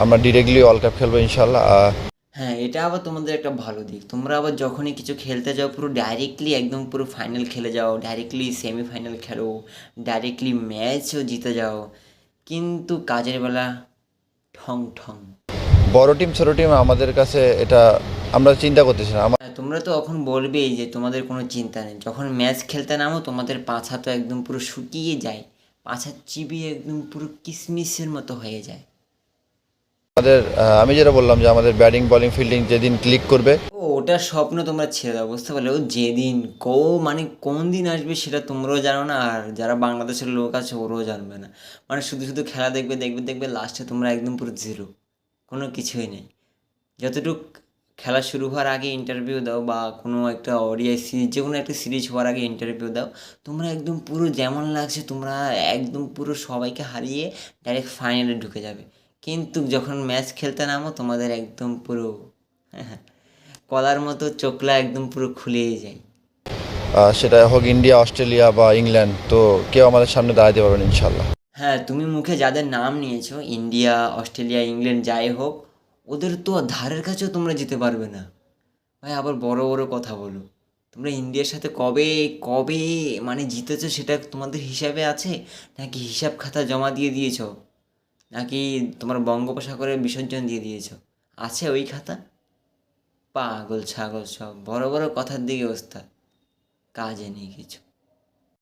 আমরা directly world cup খেলব ইনশাল্লাহ হ্যাঁ এটা আবার তোমাদের একটা ভালো দিক। তোমরা আবার যখনই কিছু খেলতে যাও পুরো ডাইরেক্টলি একদম পুরো ফাইনাল খেলে যাও ডাইরেক্টলি সেমিফাইনাল খেলো ডাইরেক্টলি ম্যাচও জিতে যাও কিন্তু কাজের বেলা ঠং ঠং। বড় টিম ছোট টিম আমাদের কাছে এটা আমরা চিন্তা করতেছি না। হ্যাঁ, তোমরা তো এখন বলবেই যে তোমাদের কোনো চিন্তা নেই। যখন ম্যাচ খেলতে নামো তোমাদের পাছা তো একদম পুরো শুকিয়ে যায় পাছা চিবিয়ে একদম পুরো কিসমিসের মতো হয়ে যায়। আমাদের আমি যেটা বললাম যে আমাদের ব্যাটিং বলিং ফিল্ডিং যেদিন ক্লিক করবে। ও ওটার স্বপ্ন তোমরা ছেড়ে দাও, বুঝতে পারলে। ও, যেদিন, কো মানে কোন দিন আসবে সেটা তোমরাও জানো না, আর যারা বাংলাদেশের লোক আছে ওরাও জানবে না। মানে শুধু শুধু খেলা দেখবে দেখবে দেখবে লাস্টে তোমরা একদম পুরো জিরো কোনো কিছুই নেই। যতটুক খেলা শুরু হওয়ার আগে ইন্টারভিউ দাও বা কোনো একটা অডিআই সিরিজ যে কোনো একটা সিরিজ হওয়ার আগে ইন্টারভিউ দাও, তোমরা একদম পুরো যেমন লাগছে তোমরা একদম পুরো সবাইকে হারিয়ে ডাইরেক্ট ফাইনালে ঢুকে যাবে। কিন্তু যখন ম্যাচ খেলতে নামো তোমাদের একদম পুরো কলার মতো চোখলা একদম পুরো খুলেই যায়। সেটা হোক ইন্ডিয়া অস্ট্রেলিয়া বা ইংল্যান্ড তো কেউ আমাদের সামনে দাঁড়াতে পারবেন ইনশাল্লাহ হ্যাঁ তুমি মুখে যাদের নাম নিয়েছো ইন্ডিয়া অস্ট্রেলিয়া ইংল্যান্ড যাই হোক ওদের তো ধারের কাছেও তোমরা যেতে পারবে না। ভাই আবার বড় বড় কথা বলো। তোমরা ইন্ডিয়ার সাথে কবে কবে মানে জিতেছো সেটা তোমাদের হিসাবে আছে? নাকি হিসাব খাতা জমা দিয়ে দিয়েছ? নাকি তোমার বঙ্গোপসাগরে বিসর্জন দিয়ে দিয়েছ? আছে ওই খাতা? পাগল ছাগল সব, বড় বড় কথার দিকে ওস্তাদ। কাজে নেই কিছু।